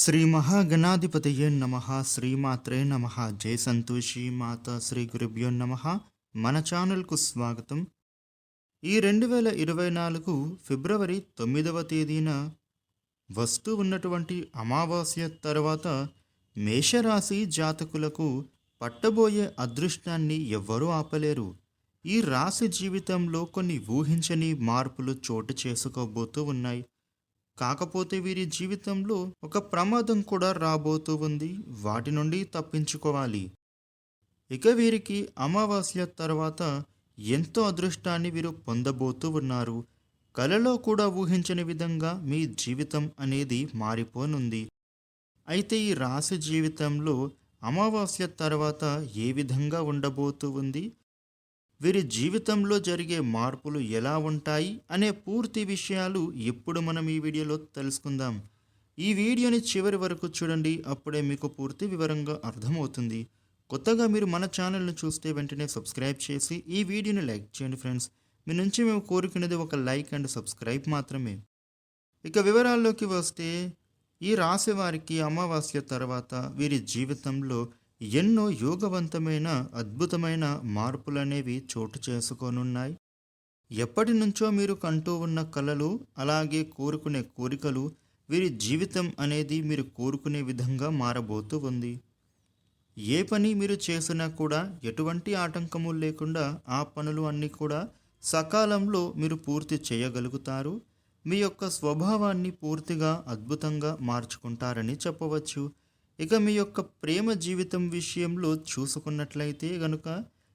శ్రీ మహాగణాధిపతయే నమ శ్రీమాత్రే నమ. జయ సంతోషి మాత శ్రీ గురుభ్యో నమ. మన ఛానల్కు స్వాగతం. ఈ రెండు వేల ఇరవై నాలుగు ఫిబ్రవరి తొమ్మిదవ తేదీన వస్తూ ఉన్నటువంటి అమావాస్య తర్వాత మేషరాశి జాతకులకు పట్టబోయే అదృష్టాన్ని ఎవ్వరూ ఆపలేరు. ఈ రాశి జీవితంలో కొన్ని ఊహించని మార్పులు చోటు చేసుకోబోతూ ఉన్నాయి. కాకపోతే వీరి జీవితంలో ఒక ప్రమాదం కూడా రాబోతూ ఉంది. వాటి నుండి తప్పించుకోవాలి. ఇక వీరికి అమావాస్య తర్వాత ఎంతో అదృష్టాన్ని వీరు పొందబోతూ ఉన్నారు. కలలో కూడా ఊహించని విధంగా మీ జీవితం అనేది మారిపోనుంది. అయితే ఈ రాశి జీవితంలో అమావాస్య తర్వాత ఏ విధంగా ఉండబోతూ ఉంది? వీరి జీవితంలో జరిగే మార్పులు ఎలా ఉంటాయి అనే పూర్తి విషయాలు ఇప్పుడు మనం ఈ వీడియోలో తెలుసుకుందాం. ఈ వీడియోని చివరి వరకు చూడండి అప్పుడే మీకు పూర్తి వివరంగా అర్థమవుతుంది. కొత్తగా మీరు మన ఛానల్ను చూస్తే వెంటనే సబ్స్క్రైబ్ చేసి ఈ వీడియోని లైక్ చేయండి ఫ్రెండ్స్. మీ నుంచి మేము కోరుకునేది ఒక లైక్ అండ్ సబ్స్క్రైబ్ మాత్రమే. ఇక వివరాల్లోకి వస్తే ఈ రాశి వారికి అమావాస్య తర్వాత వీరి జీవితంలో ఎన్నో యోగవంతమైన అద్భుతమైన మార్పులనేవి చోటు చేసుకోనున్నాయి. ఎప్పటి నుంచో మీరు కంటూ ఉన్న కళలు అలాగే కోరుకునే కోరికలు వీరి జీవితం అనేది మీరు కోరుకునే విధంగా మారబోతూ ఉంది. ఏ పని మీరు చేసినా కూడా ఎటువంటి ఆటంకము లేకుండా ఆ పనులు అన్నీ కూడా సకాలంలో మీరు పూర్తి చేయగలుగుతారు. మీ యొక్క స్వభావాన్ని పూర్తిగా అద్భుతంగా మార్చుకుంటారని చెప్పవచ్చు. ఇక మీ యొక్క ప్రేమ జీవితం విషయంలో చూసుకున్నట్లయితే గనుక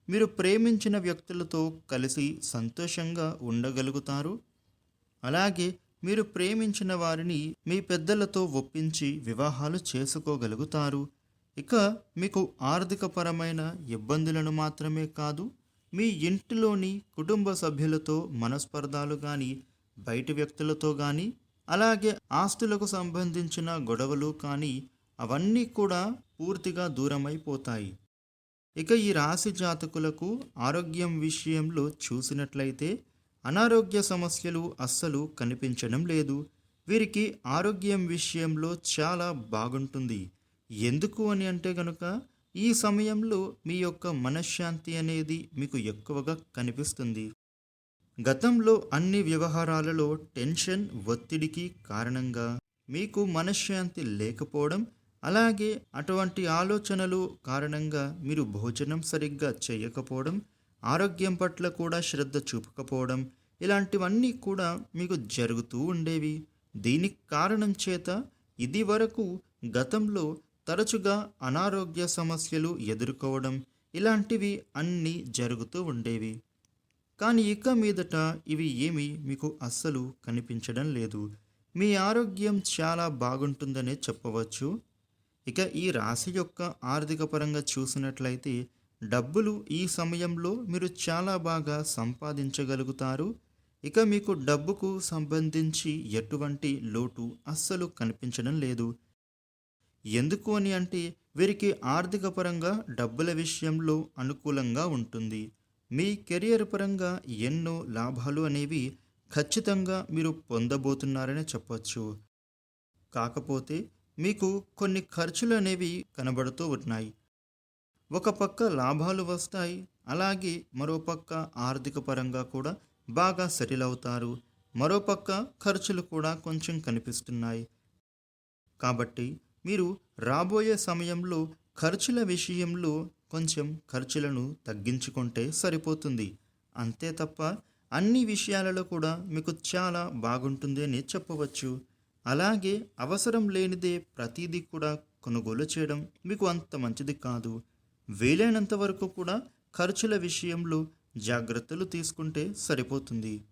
మీరు ప్రేమించిన వ్యక్తులతో కలిసి సంతోషంగా ఉండగలుగుతారు. అలాగే మీరు ప్రేమించిన వారిని మీ పెద్దలతో ఒప్పించి వివాహాలు చేసుకోగలుగుతారు. ఇక మీకు ఆర్థికపరమైన ఇబ్బందులను మాత్రమే కాదు మీ ఇంటిలోని కుటుంబ సభ్యులతో మనస్పర్ధాలు కానీ బయటి వ్యక్తులతో కానీ అలాగే ఆస్తులకు సంబంధించిన గొడవలు కానీ అవన్నీ కూడా పూర్తిగా దూరమైపోతాయి. ఇక ఈ రాశి జాతకులకు ఆరోగ్యం విషయంలో చూసినట్లయితే అనారోగ్య సమస్యలు అస్సలు కనిపించడం లేదు. వీరికి ఆరోగ్యం విషయంలో చాలా బాగుంటుంది. ఎందుకు అని అంటే గనుక ఈ సమయంలో మీ యొక్క మనశ్శాంతి అనేది మీకు ఎక్కువగా కనిపిస్తుంది. గతంలో అన్ని వ్యవహారాలలో టెన్షన్ ఒత్తిడికి కారణంగా మీకు మనశ్శాంతి లేకపోవడం అలాగే అటువంటి ఆలోచనలు కారణంగా మీరు భోజనం సరిగ్గా చేయకపోవడం ఆరోగ్యం పట్ల కూడా శ్రద్ధ చూపకపోవడం ఇలాంటివన్నీ కూడా మీకు జరుగుతూ ఉండేవి. దీనికి కారణం చేత ఇది వరకు గతంలో తరచుగా అనారోగ్య సమస్యలు ఎదుర్కోవడం ఇలాంటివి అన్నీ జరుగుతూ ఉండేవి. కానీ ఇక మీదట ఇవి ఏమీ మీకు అస్సలు కనిపించడం లేదు. మీ ఆరోగ్యం చాలా బాగుంటుందనే చెప్పవచ్చు. ఇక ఈ రాశి యొక్క ఆర్థిక పరంగా చూసినట్లయితే డబ్బులు ఈ సమయంలో మీరు చాలా బాగా సంపాదించగలుగుతారు. ఇక మీకు డబ్బుకు సంబంధించి ఎటువంటి లోటు అస్సలు కనిపించడం లేదు. ఎందుకు అని అంటే వీరికి ఆర్థిక పరంగా డబ్బుల విషయంలో అనుకూలంగా ఉంటుంది. మీ కెరియర్ పరంగా ఎన్నో లాభాలు అనేవి ఖచ్చితంగా మీరు పొందబోతున్నారని చెప్పచ్చు. కాకపోతే మీకు కొన్ని ఖర్చులు అనేవి కనబడుతూ ఉన్నాయి ఒక పక్క లాభాలు వస్తాయి అలాగే మరోపక్క ఆర్థిక పరంగా కూడా బాగా సెటిల్ అవుతారు. మరోపక్క ఖర్చులు కూడా కొంచెం కనిపిస్తున్నాయి. కాబట్టి మీరు రాబోయే సమయంలో ఖర్చుల విషయంలో కొంచెం ఖర్చులను తగ్గించుకుంటే సరిపోతుంది. అంతే తప్ప అన్ని విషయాలలో కూడా మీకు చాలా బాగుంటుంది అని చెప్పవచ్చు. అలాగే అవసరం లేనిదే ప్రతిదీ కూడా కొనుగోలు చేయడం మీకు అంత మంచిది కాదు. వీలైనంత వరకు కూడా ఖర్చుల విషయంలో జాగ్రత్తలు తీసుకుంటే సరిపోతుంది.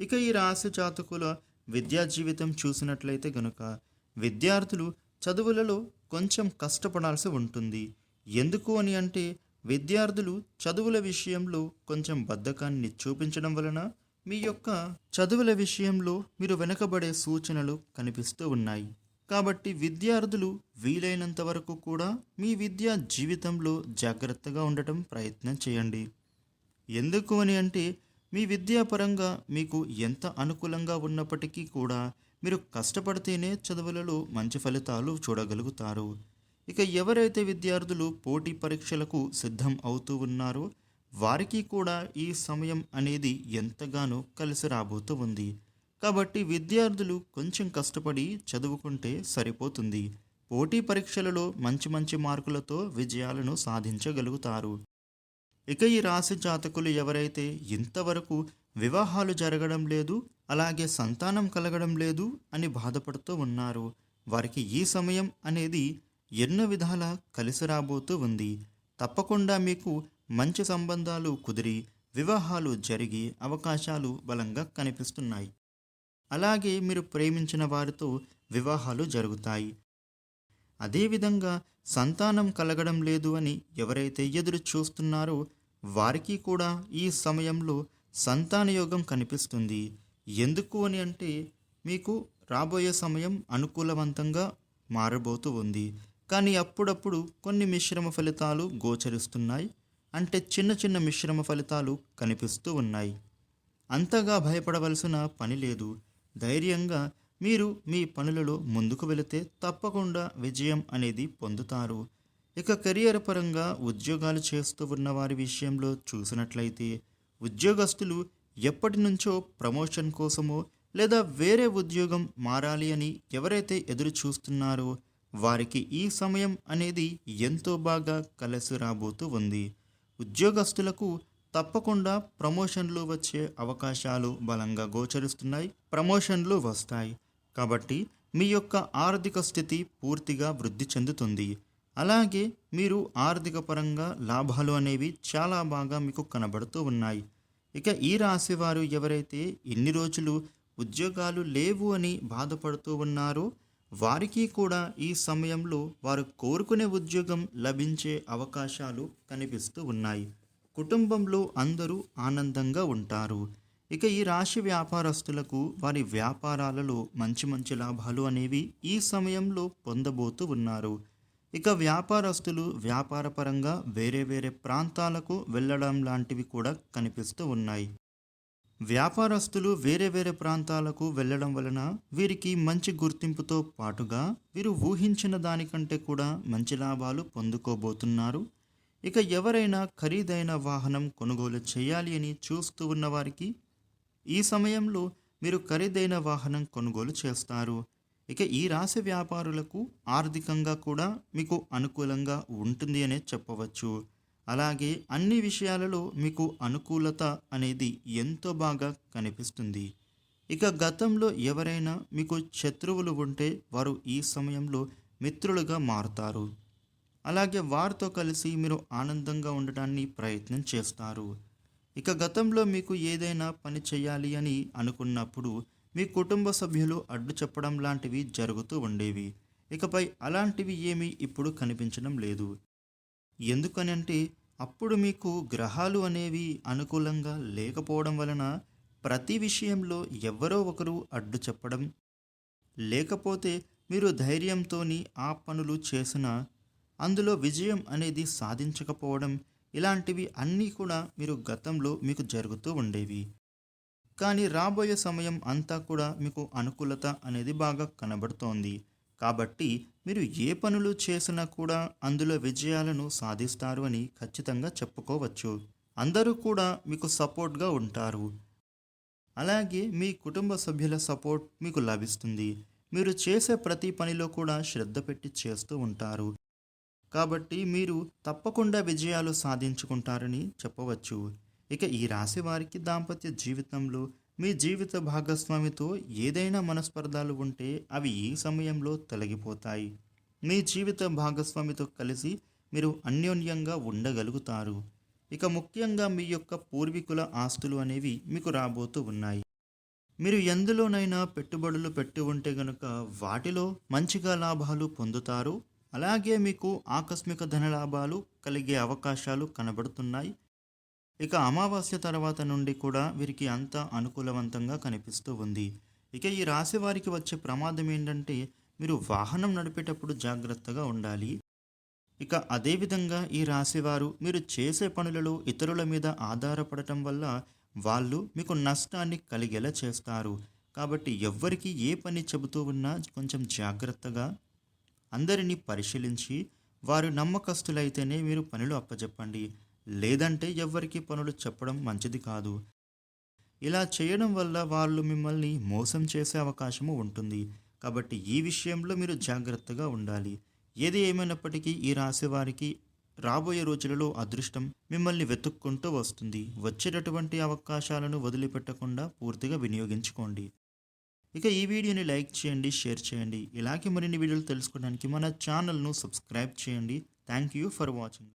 ఇక ఈ రాశి జాతకుల విద్యా జీవితం చూసినట్లయితే గనుక విద్యార్థులు చదువులలో కొంచెం కష్టపడాల్సి ఉంటుంది. ఎందుకు అని అంటే విద్యార్థులు చదువుల విషయంలో కొంచెం బద్ధకాన్ని చూపించడం వలన మీ యొక్క చదువుల విషయంలో మీరు వెనకబడే సూచనలు కనిపిస్తూ ఉన్నాయి. కాబట్టి విద్యార్థులు వీలైనంత వరకు కూడా మీ విద్యా జీవితంలో జాగ్రత్తగా ఉండటం ప్రయత్నం చేయండి. ఎందుకు అని అంటే మీ విద్యాపరంగా మీకు ఎంత అనుకూలంగా ఉన్నప్పటికీ కూడా మీరు కష్టపడితేనే చదువులలో మంచి ఫలితాలు చూడగలుగుతారు. ఇక ఎవరైతే విద్యార్థులు పోటీ పరీక్షలకు సిద్ధం అవుతూ ఉన్నారో వారికి కూడా ఈ సమయం అనేది ఎంతగానో కలిసి రాబోతూ ఉంది. కాబట్టి విద్యార్థులు కొంచెం కష్టపడి చదువుకుంటే సరిపోతుంది. పోటీ పరీక్షలలో మంచి మంచి మార్కులతో విజయాలను సాధించగలుగుతారు. ఇక ఈ రాశి జాతకులు ఎవరైతే ఇంతవరకు వివాహాలు జరగడం లేదు అలాగే సంతానం కలగడం లేదు అని బాధపడుతూ ఉన్నారు. వారికి ఈ సమయం అనేది ఎన్నో విధాల కలిసి రాబోతూ ఉంది. తప్పకుండా మీకు మంచి సంబంధాలు కుదిరి వివాహాలు జరిగి అవకాశాలు బలంగా కనిపిస్తున్నాయి. అలాగే మీరు ప్రేమించిన వారితో వివాహాలు జరుగుతాయి. అదేవిధంగా సంతానం కలగడం లేదు అని ఎవరైతే ఎదురు చూస్తున్నారో వారికి కూడా ఈ సమయంలో సంతానయోగం కనిపిస్తుంది. ఎందుకు అని అంటే మీకు రాబోయే సమయం అనుకూలవంతంగా మారబోతూ ఉంది. కానీ అప్పుడప్పుడు కొన్ని మిశ్రమ ఫలితాలు గోచరిస్తున్నాయి. అంటే చిన్న చిన్న మిశ్రమ ఫలితాలు కనిపిస్తూ ఉన్నాయి. అంతగా భయపడవలసిన పని లేదు. ధైర్యంగా మీరు మీ పనులలో ముందుకు వెళితే తప్పకుండా విజయం అనేది పొందుతారు. ఇక కెరియర్ పరంగా ఉద్యోగాలు చేస్తూ ఉన్న వారి విషయంలో చూసినట్లయితే ఉద్యోగస్తులు ఎప్పటి నుంచో ప్రమోషన్ కోసమో లేదా వేరే ఉద్యోగం మారాలి అని ఎవరైతే ఎదురు చూస్తున్నారో వారికి ఈ సమయం అనేది ఎంతో బాగా కలిసి రాబోతూ ఉంది. ఉద్యోగస్తులకు తప్పకుండా ప్రమోషన్లు వచ్చే అవకాశాలు బలంగా గోచరిస్తున్నాయి ప్రమోషన్లు వస్తాయి. కాబట్టి మీ యొక్క ఆర్థిక స్థితి పూర్తిగా వృద్ధి చెందుతుంది. అలాగే మీరు ఆర్థిక పరంగా లాభాలు అనేవి చాలా బాగా మీకు కనబడుతూ ఉన్నాయి. ఇక ఈ రాశివారు ఎవరైతే ఎన్ని రోజులు ఉద్యోగాలు లేవు అని బాధపడుతూ ఉన్నారో వారికి కూడా ఈ సమయంలో వారు కోరుకునే ఉద్యోగం లభించే అవకాశాలు కనిపిస్తూ ఉన్నాయి. కుటుంబంలో అందరూ ఆనందంగా ఉంటారు. ఇక ఈ రాశి వ్యాపారస్తులకు వారి వ్యాపారాలలో మంచి మంచి లాభాలు అనేవి ఈ సమయంలో పొందబోతూ ఉన్నారు. ఇక వ్యాపారస్తులు వ్యాపారపరంగా వేరే వేరే ప్రాంతాలకు వెళ్ళడం లాంటివి కూడా కనిపిస్తూ ఉన్నాయి. వ్యాపారస్తులు వేరే వేరే ప్రాంతాలకు వెళ్ళడం వలన వీరికి మంచి గుర్తింపుతో పాటుగా వీరు ఊహించిన దానికంటే కూడా మంచి లాభాలు పొందుకోబోతున్నారు. ఇక ఎవరైనా ఖరీదైన వాహనం కొనుగోలు చేయాలి అని చూస్తూ ఉన్న వారికి ఈ సమయంలో మీరు ఖరీదైన వాహనం కొనుగోలు చేస్తారు. ఇక ఈ రాశి వ్యాపారులకు ఆర్థికంగా కూడా మీకు అనుకూలంగా ఉంటుంది అనే చెప్పవచ్చు. అలాగే అన్ని విషయాలలో మీకు అనుకూలత అనేది ఎంతో బాగా కనిపిస్తుంది. ఇక గతంలో ఎవరైనా మీకు శత్రువులు ఉంటే వారు ఈ సమయంలో మిత్రులుగా మారుతారు. అలాగే వారితో కలిసి మీరు ఆనందంగా ఉండటాన్ని ప్రయత్నం చేస్తారు. ఇక గతంలో మీకు ఏదైనా పని చేయాలి అని అనుకున్నప్పుడు మీ కుటుంబ సభ్యులు అడ్డు చెప్పడం లాంటివి జరుగుతూ ఉండేవి. ఇకపై అలాంటివి ఏమీ ఇప్పుడు కనిపించడం లేదు. ఎందుకనంటే అప్పుడు మీకు గ్రహాలు అనేవి అనుకూలంగా లేకపోవడం వలన ప్రతి విషయంలో ఎవరో ఒకరు అడ్డు చెప్పడం లేకపోతే మీరు ధైర్యంతోని ఆ పనులు చేసిన అందులో విజయం అనేది సాధించకపోవడం ఇలాంటివి అన్నీ కూడా మీరు గతంలో మీకు జరుగుతూ ఉండేవి. కానీ రాబోయే సమయం అంతా కూడా మీకు అనుకూలత అనేది బాగా కనబడుతోంది. కాబట్టి మీరు ఏ పనులు చేసినా కూడా అందులో విజయాలను సాధిస్తారు అని ఖచ్చితంగా చెప్పుకోవచ్చు. అందరూ కూడా మీకు సపోర్ట్గా ఉంటారు. అలాగే మీ కుటుంబ సభ్యుల సపోర్ట్ మీకు లభిస్తుంది. మీరు చేసే ప్రతి పనిలో కూడా శ్రద్ధ పెట్టి చేస్తూ ఉంటారు. కాబట్టి మీరు తప్పకుండా విజయాలు సాధించుకుంటారని చెప్పవచ్చు. ఇక ఈ రాశి వారికి దాంపత్య జీవితంలో మీ జీవిత భాగస్వామితో ఏదైనా మనస్పర్ధాలు ఉంటే అవి ఈ సమయంలో తొలగిపోతాయి. మీ జీవిత భాగస్వామితో కలిసి మీరు అన్యోన్యంగా ఉండగలుగుతారు. ఇక ముఖ్యంగా మీ యొక్క పూర్వీకుల ఆస్తులు అనేవి మీకు రాబోతూ ఉన్నాయి. మీరు ఎందులోనైనా పెట్టుబడులు పెట్టి ఉంటే గనుక వాటిలో మంచిగా లాభాలు పొందుతారు. అలాగే మీకు ఆకస్మిక ధనలాభాలు కలిగే అవకాశాలు కనబడుతున్నాయి. ఇక అమావాస్య తర్వాత నుండి కూడా వీరికి అంత అనుకూలవంతంగా కనిపిస్తూ ఉంది. ఇక ఈ రాశి వారికి వచ్చే ప్రమాదం ఏంటంటే మీరు వాహనం నడిపేటప్పుడు జాగ్రత్తగా ఉండాలి. ఇక అదేవిధంగా ఈ రాశివారు మీరు చేసే పనులలో ఇతరుల మీద ఆధారపడటం వల్ల వాళ్ళు మీకు నష్టాన్ని కలిగేలా చేస్తారు. కాబట్టి ఎవ్వరికి ఏ పని చెబుతూ ఉన్నా కొంచెం జాగ్రత్తగా అందరినీ పరిశీలించి వారు నమ్మకస్తులైతేనే మీరు పనులు అప్పచెప్పండి లేదంటే ఎవ్వరికీ పనులు చెప్పడం మంచిది కాదు. ఇలా చేయడం వల్ల వాళ్ళు మిమ్మల్ని మోసం చేసే అవకాశము ఉంటుంది. కాబట్టి ఈ విషయంలో మీరు జాగ్రత్తగా ఉండాలి. ఏది ఏమైనప్పటికీ ఈ రాశి వారికి రాబోయే రోజులలో అదృష్టం మిమ్మల్ని వెతుక్కుంటూ వస్తుంది. వచ్చేటటువంటి అవకాశాలను వదిలిపెట్టకుండా పూర్తిగా వినియోగించుకోండి. ఇక ఈ వీడియోని లైక్ చేయండి షేర్ చేయండి. ఇలాగే మరిన్ని వీడియోలు తెలుసుకోవడానికి మన ఛానల్ను సబ్స్క్రైబ్ చేయండి. Thank you for watching.